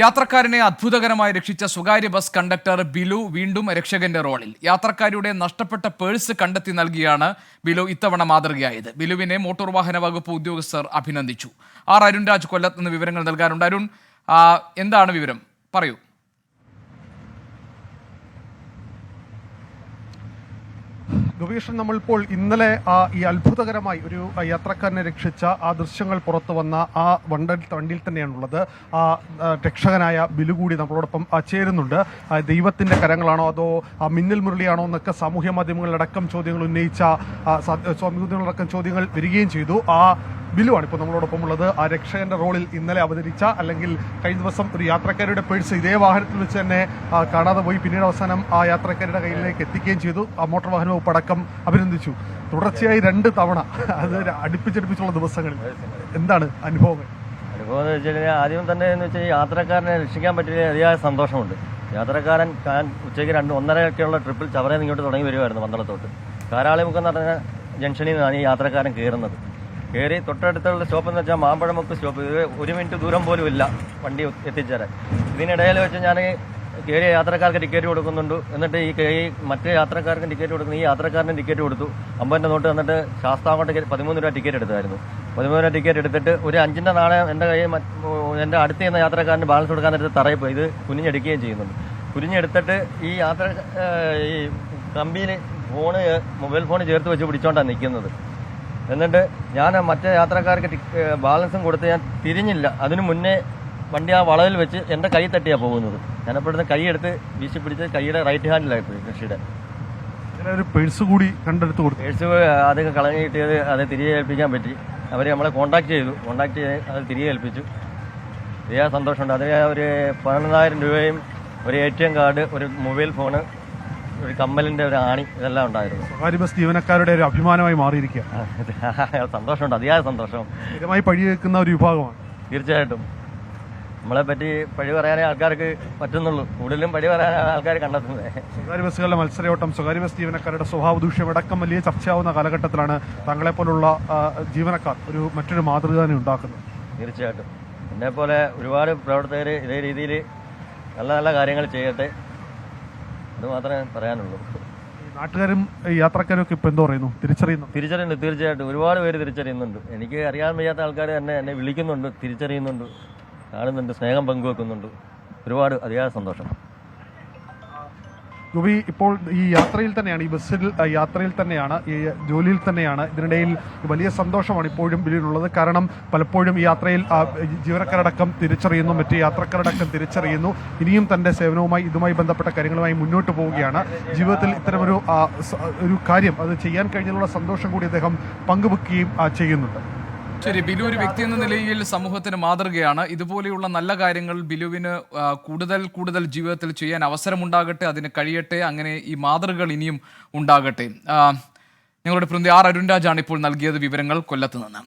യാത്രക്കാരനെ അത്ഭുതകരമായി രക്ഷിച്ച സ്വകാര്യ ബസ് കണ്ടക്ടർ ബിലു വീണ്ടും രക്ഷകന്റെ റോളിൽ. യാത്രക്കാരുടെ നഷ്ടപ്പെട്ട പേഴ്സ് കണ്ടെത്തി നൽകിയാണ് ബിലു ഇത്തവണ മാതൃകയായത്. ബിലുവിനെ മോട്ടോർ വാഹന വകുപ്പ് ഉദ്യോഗസ്ഥർ അഭിനന്ദിച്ചു. ആർ അരുൺരാജ് കൊല്ലത്ത് നിന്ന് വിവരങ്ങൾ നൽകാറുണ്ട്. അരുൺ എന്താണ് വിവരം? പറയൂ. ഗവേഷണം നമ്മളിപ്പോൾ ഇന്നലെ ആ, ഈ അത്ഭുതകരമായി ഒരു യാത്രക്കാരനെ രക്ഷിച്ച ആ ദൃശ്യങ്ങൾ പുറത്തു വന്ന ആ വണ്ടൽ വണ്ടിയിൽ തന്നെയാണുള്ളത്. ആ രക്ഷകനായ ബിലു കൂടി നമ്മളോടൊപ്പം ചേരുന്നുണ്ട്. ദൈവത്തിന്റെ കരങ്ങളാണോ അതോ ആ, മിന്നൽ മുരളിയാണോ എന്നൊക്കെ സാമൂഹ്യ മാധ്യമങ്ങളിലടക്കം ചോദ്യങ്ങൾ ഉന്നയിച്ച സാമൂഹ്യങ്ങളടക്കം ചോദ്യങ്ങൾ വരികയും ചെയ്തു. ആ ബിലുവാണ് ഇപ്പോൾ നമ്മളോടൊപ്പം ഉള്ളത്. ആ രക്ഷകന്റെ റോളിൽ ഇന്നലെ അവതരിച്ച അല്ലെങ്കിൽ കഴിഞ്ഞ ദിവസം ഒരു യാത്രക്കാരുടെ പേഴ്സ് ഇതേ വാഹനത്തിൽ വെച്ച് തന്നെ കാണാതെ പോയി. പിന്നീട് അവസാനം ആ യാത്രക്കാരുടെ കയ്യിലേക്ക് എത്തിക്കുകയും ചെയ്തു. ആ മോട്ടോർ വാഹന വകുപ്പ് അടക്കം അഭിനന്ദിച്ചു. തുടർച്ചയായി രണ്ട് തവണ അത് അടുപ്പിച്ചടുപ്പിച്ചുള്ള ദിവസങ്ങളിൽ. എന്താണ് അനുഭവങ്ങൾ? അനുഭവം എന്ന് വെച്ചാൽ ആദ്യം തന്നെ എന്ന് വെച്ചാൽ യാത്രക്കാരനെ രക്ഷിക്കാൻ പറ്റിയ അതിയായ സന്തോഷമുണ്ട്. യാത്രക്കാരൻ ഞാൻ ഉച്ചയ്ക്ക് രണ്ട് ഒന്നരയൊക്കെയുള്ള ട്രിപ്പിൽ ചവറയിൽ ഇങ്ങോട്ട് തുടങ്ങി വരുമായിരുന്നു പന്തളത്തോട്ട്. കാരാളിമുഖം എന്ന് പറഞ്ഞ ജംഗ്ഷനിൽ നിന്നാണ് ഈ യാത്രക്കാരൻ കയറുന്നത്. കയറി തൊട്ടടുത്തുള്ള സ്റ്റോപ്പ് എന്ന് വെച്ചാൽ മാമ്പഴമുക്ക് സ്റ്റോപ്പ്. ഇത് ഒരു മിനിറ്റ് ദൂരം പോലും ഇല്ല വണ്ടി എത്തിച്ചേരാൻ. ഇതിനിടയിൽ വെച്ച് ഞാൻ കയറിയ യാത്രക്കാർക്ക് ടിക്കറ്റ് കൊടുക്കുന്നുണ്ട്. എന്നിട്ട് ഈ ഈ മറ്റേ യാത്രക്കാർക്ക് ടിക്കറ്റ് കൊടുക്കുന്ന. ഈ യാത്രക്കാരന് ടിക്കറ്റ് കൊടുത്തു. അമ്പതിന്റെ നോട്ട് എന്നിട്ട് ശാസ്താങ്കോട്ട് പതിമൂന്ന് രൂപ ടിക്കറ്റ് എടുത്തായിരുന്നു. പതിമൂന്ന് രൂപ ടിക്കറ്റ് എടുത്തിട്ട് ഒരു അഞ്ചിന്റെ നാളെ എന്റെ കയ്യിൽ എന്റെ അടുത്ത് ചെയ്യുന്ന യാത്രക്കാരന് ബാലൻസ് കൊടുക്കാൻ നേരത്തെ തറയിൽ പോയി ഇത് കുനിഞ്ഞെടുക്കുകയും ചെയ്യുന്നുണ്ട്. കുനിഞ്ഞെടുത്തിട്ട് ഈ യാത്ര ഈ കമ്പിയിൽ ഫോണ് മൊബൈൽ ഫോൺ ചേർത്ത് വെച്ച് പിടിച്ചോണ്ടാണ് നിൽക്കുന്നത് എന്നിട്ട് ഞാൻ മറ്റേ യാത്രക്കാർക്ക് ബാലൻസും കൊടുത്ത് ഞാൻ തിരിഞ്ഞില്ല. അതിനു മുന്നേ വണ്ടി ആ വളവിൽ വെച്ച് എന്റെ കൈ തട്ടിയാണ് പോകുന്നത്. ഞാനപ്പോഴത്തെ കൈ എടുത്ത് വീശി പിടിച്ച് കൈയുടെ റൈറ്റ് ഹാൻഡിലായി പോയി കൃഷിയുടെ. ഒരു പേഴ്സ് കൂടി കണ്ടെടുത്ത് കൊടുത്തു. പേഴ്സ് അതൊക്കെ കളഞ്ഞ് കിട്ടിയത് അത് തിരികെ ഏൽപ്പിക്കാൻ പറ്റി. അവർ നമ്മളെ കോൺടാക്ട് ചെയ്തു. കോൺടാക്ട് ചെയ്ത് അത് തിരികെ ഏൽപ്പിച്ചു. വലിയ സന്തോഷമുണ്ട്. അതിന് ഒരു പതിനൊന്നായിരം രൂപയും ഒരു എ ടി എം കാർഡ് ഒരു മൊബൈൽ ഫോണ് ഒരു കമ്മലിന്റെ ഒരു ആണി ഇതെല്ലാം ഉണ്ടായിരുന്നു. സ്വകാര്യ ബസ് ജീവനക്കാരുടെ ഒരു അഭിമാനമായി മാറിയിരിക്കുക. സന്തോഷമുണ്ട് അതിയായ സന്തോഷം. സ്ഥിരമായി പഴിയേക്കുന്ന ഒരു വിഭാഗമാണ്. തീർച്ചയായിട്ടും. നമ്മളെ പറ്റി പഴി പറയാനേ ആൾക്കാർക്ക് പറ്റുന്നുള്ളൂ. കൂടുതലും പഴി പറയാനാണ് ആൾക്കാർ കണ്ടെത്തുന്നത്. സ്വകാര്യ ബസ്സുകളുടെ മത്സരയോട്ടം സ്വകാര്യ ബസ് ജീവനക്കാരുടെ സ്വഭാവ ദൂഷ്യം അടക്കം വലിയ ചർച്ചയാവുന്ന കാലഘട്ടത്തിലാണ് താങ്കളെ പോലുള്ള ജീവനക്കാർ ഒരു മറ്റൊരു മാതൃക തന്നെ ഉണ്ടാക്കുന്നത്. തീർച്ചയായിട്ടും. എന്നെ പോലെ ഒരുപാട് പ്രവർത്തകർ ഇതേ രീതിയിൽ നല്ല നല്ല കാര്യങ്ങൾ ചെയ്യട്ടെ. അത് മാത്രമേ പറയാനുള്ളൂ. നാട്ടുകാരും യാത്രക്കാരും ഒക്കെ ഇപ്പൊ എന്തോ പറയുന്നു? തിരിച്ചറിയുന്നു. തിരിച്ചറിയുന്നുണ്ട് തീർച്ചയായിട്ടും. ഒരുപാട് പേര് തിരിച്ചറിയുന്നുണ്ട്. എനിക്ക് അറിയാൻ വയ്യാത്ത ആൾക്കാർ തന്നെ എന്നെ വിളിക്കുന്നുണ്ട് തിരിച്ചറിയുന്നുണ്ട് കാണുന്നുണ്ട് സ്നേഹം പങ്കുവെക്കുന്നുണ്ട്. ഒരുപാട് അതിയായ സന്തോഷം. ഗോപി ഇപ്പോൾ ഈ യാത്രയിൽ തന്നെയാണ് ഈ ബസ്സിൽ യാത്രയിൽ തന്നെയാണ് ഈ ജോലിയിൽ തന്നെയാണ്. ഇതിനിടയിൽ വലിയ സന്തോഷമാണ് ഇപ്പോഴും ബില്ലിനുള്ളത് കാരണം പലപ്പോഴും ഈ യാത്രയിൽ ജീവനക്കാരടക്കം തിരിച്ചറിയുന്നു മറ്റ് യാത്രക്കാരടക്കം തിരിച്ചറിയുന്നു. ഇനിയും തന്റെ സേവനവുമായി ഇതുമായി ബന്ധപ്പെട്ട കാര്യങ്ങളുമായി മുന്നോട്ട് പോവുകയാണ്. ജീവിതത്തിൽ ഇത്തരമൊരു ഒരു കാര്യം അത് ചെയ്യാൻ കഴിഞ്ഞതിലുള്ള സന്തോഷം കൂടി അദ്ദേഹം പങ്കുവെക്കുകയും ചെയ്യുന്നുണ്ട്. ശരി ബിലു ഒരു വ്യക്തി എന്ന നിലയിൽ സമൂഹത്തിന് മാതൃകയാണ്. ഇതുപോലെയുള്ള നല്ല കാര്യങ്ങൾ ബിലുവിന് കൂടുതൽ കൂടുതൽ ജീവിതത്തിൽ ചെയ്യാൻ അവസരമുണ്ടാകട്ടെ അതിന് കഴിയട്ടെ അങ്ങനെ ഈ മാതൃകകൾ ഇനിയും ഉണ്ടാകട്ടെ. ഞങ്ങളുടെ പ്രതിനിധി ആർ അരുൺരാജാണ് ഇപ്പോൾ നൽകിയത് വിവരങ്ങൾ കൊല്ലത്ത് നിന്ന്.